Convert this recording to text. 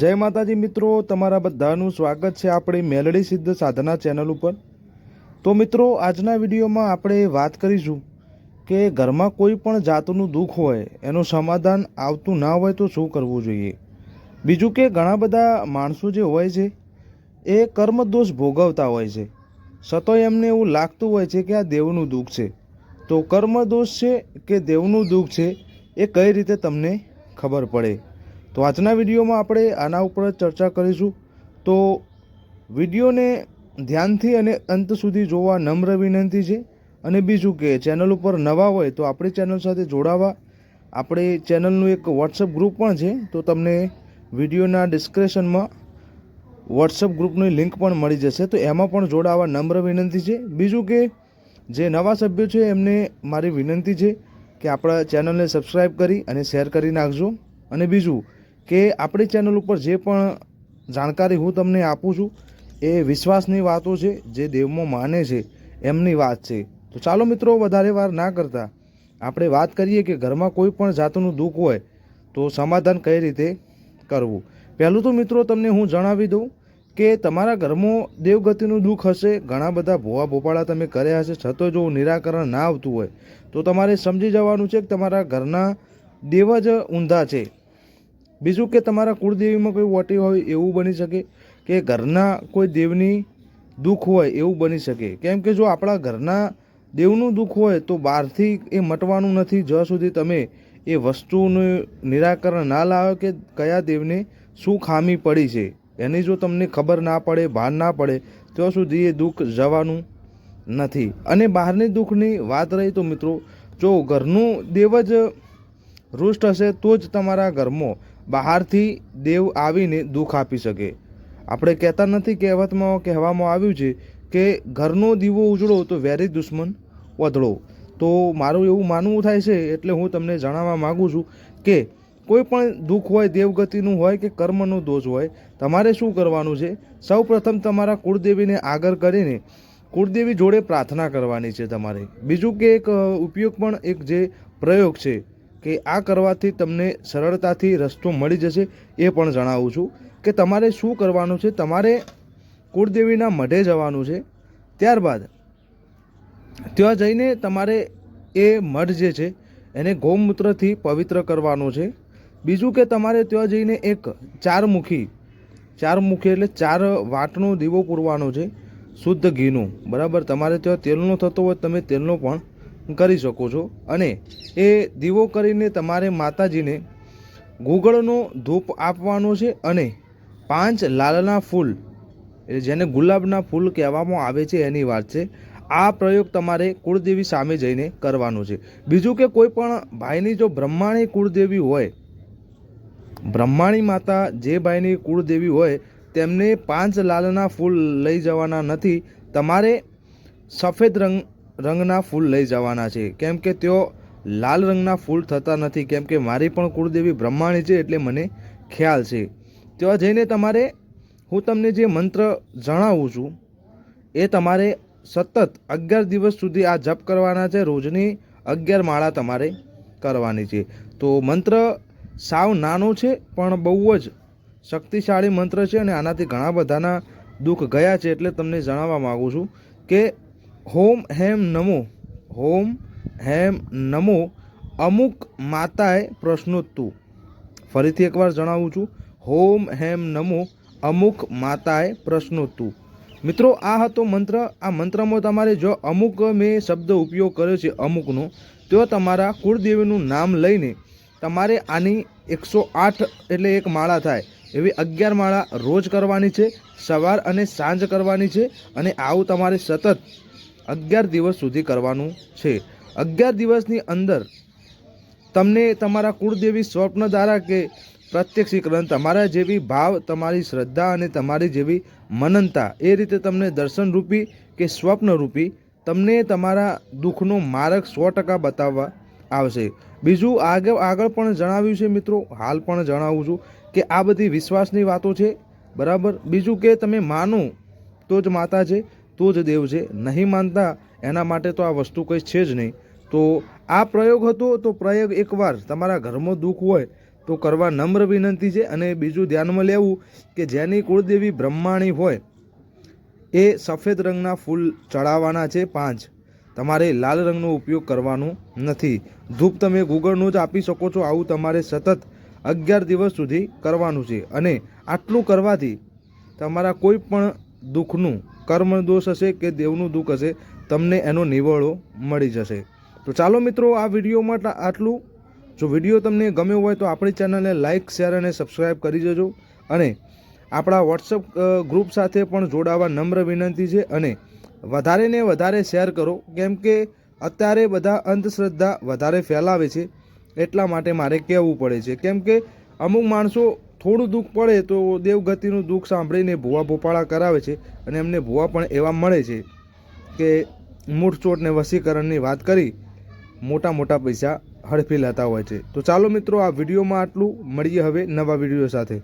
જય માતાજી મિત્રો, તમારા બધાનું સ્વાગત છે આપણી મેલડી સિદ્ધ સાધના ચેનલ ઉપર. તો મિત્રો, આજના વિડીયોમાં આપણે વાત કરીશું કે ઘરમાં કોઈ પણ જાતનું દુઃખ હોય, એનું સમાધાન આવતું ના હોય તો શું કરવું જોઈએ? બીજું કે ઘણા બધા માણસો જે હોય છે, એ કર્મદોષ ભોગવતા હોય છે. છતાંય એમને એવું લાગતું હોય છે કે આ દેવનું દુઃખ છે. તો કર્મદોષ છે કે દેવનું દુઃખ છે, એ કઈ રીતે તમને ખબર પડે? તો આજના વિડીયોમાં આપણે આના ઉપર ચર્ચા કરીશું. તો વિડીયોને ધ્યાનથી અને અંત સુધી જોવા નમ્ર વિનંતી છે. અને બીજું કે ચેનલ ઉપર નવા હોય તો આપણી ચેનલ સાથે જોડાવા. આપણી ચેનલનું એક વોટ્સઅપ ગ્રુપ પણ છે, તો તમને વિડીયોના ડિસ્ક્રિપ્શનમાં વોટ્સઅપ ગ્રુપની લિંક પણ મળી જશે. તો એમાં પણ જોડાવા નમ્ર વિનંતી છે. બીજું કે જે નવા સભ્યો છે, એમને મારી વિનંતી છે કે આપણા ચેનલને સબસ્ક્રાઈબ કરી અને શેર કરી નાખજો. અને બીજું કે આપણી ચેનલ ઉપર જે પણ જાણકારી હું તમને આપું છું, એ વિશ્વાસની વાતો છે, જે દેવમાં માને છે, એમની વાત છે. તો ચાલો મિત્રો, વધારે વાર ના કરતા, આપણે વાત કરીએ કે ઘરમાં કોઈ પણ જાતનું દુઃખ હોય, તો સમાધાન કઈ રીતે કરવું? પહેલું તો મિત્રો, તમને હું જણાવી દઉં કે તમારા ઘરમાં દેવગતિનું દુઃખ હશે, ઘણા બધા ભોવા ભોપાળા તમે કર્યા હશે, છતાં જો નિરાકરણ ના આવતું હોય, તો તમારે સમજી જવાનું છે કે તમારા ઘરના દેવ જ ઊંધા છે. બીજું કે તમારા કુળદેવીમાં કોઈ વોટી હોય એવું બની શકે? કે ઘરના કોઈ દેવની દુઃખ હોય એવું બની શકે? કેમ કે જો આપણા ઘરના દેવનું દુઃખ હોય તો બહારથી એ મટવાનું નથી. જ્યાં સુધી તમે એ વસ્તુનું નિરાકરણ ના લાવો કે કયા દેવને શું ખામી પડી છે. એની જો તમને ખબર ના પડે, ભાન ના પડે, ત્યાં સુધી એ દુઃખ જવાનું નથી. અને બહારની દુઃખની વાત રહી તો મિત્રો, જો ઘરનું દેવ જ રૂષ્ટ હશે તો જ તમારા ઘરમાં બહારથી દેવ આવીને દુઃખ આપી શકે. આપણે કહેતા નથી કહેવતમાં કહેવામાં આવ્યું છે કે ઘરનો દીવો ઉજળો તો વેરી દુશ્મન વધળો તો મારું એવું માનવું થાય છે એટલે હું તમને જણાવવા માગું છું કે કોઈ પણ દુઃખ હોય, દેવગતિનું હોય કે કર્મનો દોષ હોય, તમારે શું કરવાનું છે? સૌ પ્રથમ તમારા કુળદેવીને આગળ કરીને કુળદેવી જોડે પ્રાર્થના કરવાની છે તમારે. બીજું કે એક ઉપયોગ પણ એક જે પ્રયોગ છે કે આ કરવાથી તમને સરળતાથી રસ્તો મળી જશે એ પણ જણાવું છું કે તમારે શું કરવાનું છે? તમારે કુળદેવીના મઢે જવાનું છે. ત્યારબાદ ત્યાં જઈને તમારે એ મઢ જે છે, એને ગૌમૂત્રથી પવિત્ર કરવાનો છે. બીજું કે તમારે ત્યાં જઈને એક ચારમુખી ચારમુખી એટલે ચાર વાટનો દીવો પૂરવાનો છે, શુદ્ધ ઘીનું. બરાબર? તમારે ત્યાં તેલનો થતો હોય તમે તેલનો પણ કરી શકો છો. અને એ દીવો કરીને તમારે માતાજીને ગુગળનો ધૂપ આપવાનો છે અને પાંચ લાલના ફૂલ જેને ગુલાબના ફૂલ કહેવામાં આવે છે એની વાત છે, આ પ્રયોગ તમારે કુળદેવી સામે જઈને કરવાનો છે. બીજું કે કોઈ પણ ભાઈની જો બ્રહ્માણી કુળદેવી હોય, બ્રહ્માણી માતા જે ભાઈની કુળદેવી હોય, તેમને પાંચ લાલના ફૂલ લઈ જવાના નથી. તમારે સફેદ રંગ રંગના ફૂલ લઈ જવાના છે. કેમ કે તેઓ લાલ રંગના ફૂલ થતા નથી. કેમ કે મારી પણ કુળદેવી બ્રહ્માણી છે એટલે મને ખ્યાલ છે. ત્યાં જઈને તમારે હું તમને જે મંત્ર જણાવું છું, એ તમારે સતત અગિયાર દિવસ સુધી આ જપ કરવાના છે. રોજની અગિયાર માળા તમારે કરવાની છે. તો મંત્ર સાવ નાનો છે, પણ બહુ જ શક્તિશાળી મંત્ર છે અને આનાથી ઘણા બધાના દુઃખ ગયા છે એટલે તમને જણાવવા માગું છું કે હોમ હેમ નમો, હોમ હેમ નમો, અમુક માતાએ પ્રશ્નોત્તુ ફરીથી એકવાર જણાવું છું, હોમ હેમ નમો, અમુક માતાએ પ્રશ્નોત્તુ મિત્રો, આ હતો મંત્ર. આ મંત્રમાં તમારે જો અમુક મેં શબ્દ ઉપયોગ કર્યો છે અમુકનો, તો તમારા કુળદેવીનું નામ લઈને તમારે આની એકસો આઠ એટલે એક માળા થાય. એવી અગિયાર માળા રોજ કરવાની છે, સવાર અને સાંજ કરવાની છે અને આવું તમારે સતત અગિયાર દિવસ સુધી કરવાનું છે. અગિયાર દિવસની અંદર તમને તમારા કુળદેવી સ્વપ્ન દ્વારા કે પ્રત્યક્ષીકરણ તમારા જેવી ભાવ, તમારી શ્રદ્ધા અને તમારી જેવી મનનતા એ રીતે તમને દર્શનરૂપી કે સ્વપ્નરૂપી તમને તમારા દુઃખનો માર્ગ સો ટકા બતાવવા આવશે. બીજું આગળ આગળ પણ જણાવ્યું છે મિત્રો, હાલ પણ જણાવું છું કે આ બધી વિશ્વાસની વાતો છે, બરાબર? બીજું કે તમે માનો તો જ માતા છે તો જ દેવ છે. નહીં માનતા એના માટે તો આ વસ્તુ કંઈ છે જ નહીં. તો આ પ્રયોગ હતો તો પ્રયોગ એકવાર. તમારા ઘરમાં દુઃખ હોય તો કરવા નમ્ર વિનંતી છે અને બીજું ધ્યાનમાં લેવું કે જેની કુળદેવી બ્રહ્માણી હોય એ સફેદ રંગના ફૂલ ચડાવવાના છે પાંચ. તમારે લાલ રંગનો ઉપયોગ કરવાનો નથી. ધૂપ તમે ગૂગળનું જ આપી શકો છો. આવું તમારે સતત અગિયાર દિવસ સુધી કરવાનું છે. અને આટલું કરવાથી તમારા કોઈ પણ દુઃખનું કર્મ દોષ હશે કે દેવનું દુઃખ હશે, તમને એનો નિવળો મળી જશે. તો ચાલો મિત્રો, આ વિડીયોમાં આટલું. જો વીડિયો તમને ગમ્યો હોય તો આપણી ચેનલને લાઇક શેર અને સબસ્ક્રાઈબ કરી દેજો. અને આપણા વોટ્સઅપ ગ્રુપ સાથે પણ જોડાવા નમ્ર વિનંતી છે અને વધારે ને વધારે શેર કરો. કેમ કે અત્યારે બધા અંધશ્રદ્ધા વધારે ફેલાવે છે, એટલા માટે મારે કહેવું પડે છે. કેમ કે અમુક માણસો થોડું દુઃખ પડે તો દેવગતિનું દુઃખ સાંભળીને ભૂવા ભોપાળા કરાવે છે અને એમને ભૂવા પણ એવા મળે છે કે મૂઠચોટ ને વસીકરણની વાત કરી મોટા મોટા પૈસા હડફી લેતા હોય છે. તો ચાલો મિત્રો, આ વિડીયોમાં આટલું. મળીએ હવે નવા વીડિયો સાથે.